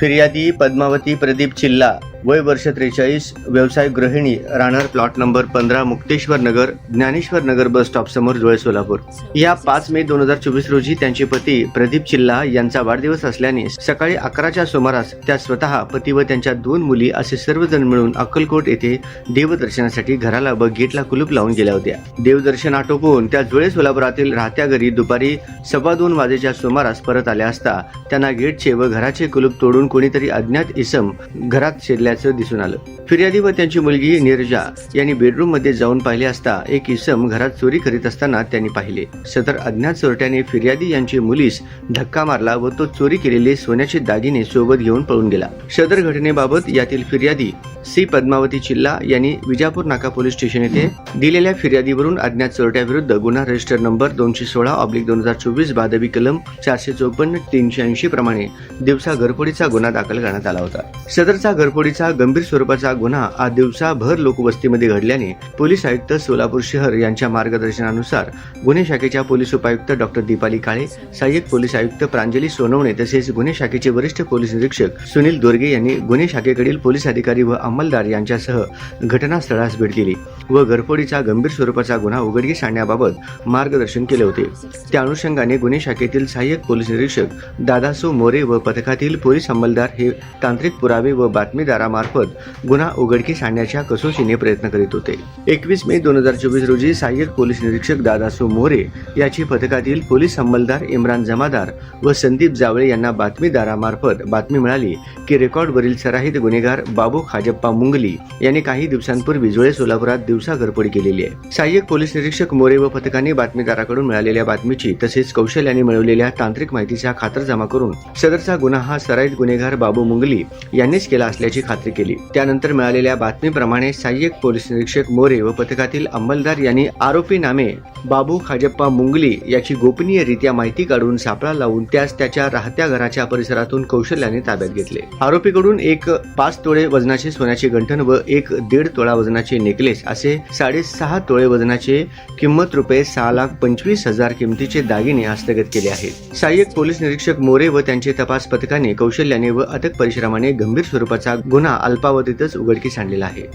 फिर्यादी पद्मावती प्रदीप चिल्ला. वय वर्ष त्रेचाळीस व्यवसाय गृहिणी राहणार प्लॉट नंबर पंधरा मुक्तेश्वर नगर ज्ञानेश्वर नगर बस स्टॉप समोर जुळे सोलापूर. या पाच मे दोन हजार चोवीस रोजी त्यांचे पती प्रदीप चिल्ला यांचा वाढदिवस असल्याने सकाळी अकराच्या सुमारास त्या स्वतः पती व त्यांच्या दोन मुली असे सर्वजण मिळून अक्कलकोट येथे देवदर्शनासाठी घराला व गेटला कुलूप लावून गेल्या होत्या. देवदर्शन आटोपून त्या जुळे सोलापुरातील राहत्या घरी दुपारी सव्वा दोन वाजेच्या सुमारास परत आल्या असता त्यांना गेटचे व घराचे कुलूप तोडून कोणीतरी अज्ञात इसम घरात असल्याचं दिसून आलं. फिर्यादी व त्यांची मुलगी निर्जा यांनी बेडरूममध्ये जाऊन पाहिले असता एक इसम घरात चोरी करीत असताना त्यांनी पाहिले. सदर अज्ञात चोरट्याने फिर्यादी यांची मुलीस धक्का मारला व तो चोरी केलेले सोन्याचे दागिने सोबत घेऊन पळून गेला. सदर घटनेबाबत यातील फिर्यादी सी पद्मावती चिल्ला यांनी विजापूर नाका पोलीस स्टेशन येथे दिलेल्या फिर्यादीवरून अज्ञात चोरट्याविरुद्ध गुन्हा रजिस्टर नंबर दोनशे सोळा ऑब्लिक दोन हजार चोवीस बादवी कलम चारशे चोपन्न तीनशे ऐंशी प्रमाणे दिवसा घरफोडीचा गुन्हा दाखल करण्यात आला होता. सदरचा घरफोडीचा गंभीर स्वरूपाचा गुन्हा आज दिवसाभर लोकवस्तीमध्ये घडल्याने पोलीस आयुक्त सोलापूर शहर यांच्या मार्गदर्शनानुसार गुन्हे शाखेच्या पोलीस उपायुक्त डॉक्टर दीपाली काळे सहाय्यक पोलीस आयुक्त प्रांजली सोनवणे तसेच गुन्हे शाखेचे वरिष्ठ पोलीस निरीक्षक सुनील दोर्गे यांनी गुन्हे शाखेकडील पोलीस अधिकारी व अंमलदार यांच्यासह घटनास्थळास भेट दिली व घरफोडीचा गंभीर स्वरूपाचा गुन्हा उघडकीस आणण्याबाबत मार्गदर्शन केले होते. त्या अनुषंगाने गुन्हे शाखेतील सहाय्यक पोलीस निरीक्षक दादासो मोरे व पथकातील पोलीस अंमलदार हे तांत्रिक पुरावे व बातमीदारामार्फत गुन्हा उघडकीस आणण्याच्या कसोशीने प्रयत्न करीत होते. एकवीस मे दोन हजार चोवीस रोजी सहाय्यक पोलीस निरीक्षक दादासो मोरे याची पथकातील पोलीस अंमलदार इम्रान जमादार व संदीप जावळे यांना बातमीदारामार्फत बातमी मिळाली की रेकॉर्डवरील सराहित गुन्हेगार बाबू खाजप बाप्पा मुंगली यांनी काही दिवसांपूर्वी जुळे सोलापुरात दिवसा घरफोडी केलेली आहे. सहाय्यक पोलीस निरीक्षक मोरे व पथकाने बातमीदाराकडून मिळालेल्या बातमीची तसेच कौशल्याने मिळवलेल्या तांत्रिक माहितीचा खातरजमा करून सदरचा गुन्हा हा सराईत गुन्हेगार बाबू मुंगली यांनीच केला असल्याची खात्री केली. त्यानंतर मिळालेल्या बातमीप्रमाणे सहाय्यक पोलीस निरीक्षक मोरे व पथकातील अंमलदार यांनी आरोपी नामे बाबू खाजप्पा मुंगली याची गोपनीयरित्या माहिती काढून सापळा लावून त्यास त्याच्या राहत्या घराच्या परिसरातून कौशल्याने ताब्यात घेतले. आरोपीकडून एक पाच तोळे वजनाचे वजनाचे गंठन व एक दीड तोळा वजनाचे नेकलेस असे साडेसहा तोळे वजनाचे किंमत रुपये सहा लाख पंचवीस हजार किमतीचे दागिने हस्तगत केले आहेत. सहाय्यक पोलीस निरीक्षक मोरे व त्यांचे तपास पथकाने कौशल्याने व अथक परिश्रमाने गंभीर स्वरूपाचा गुन्हा अल्पावधीतच उघडकीस आणलेला आहे.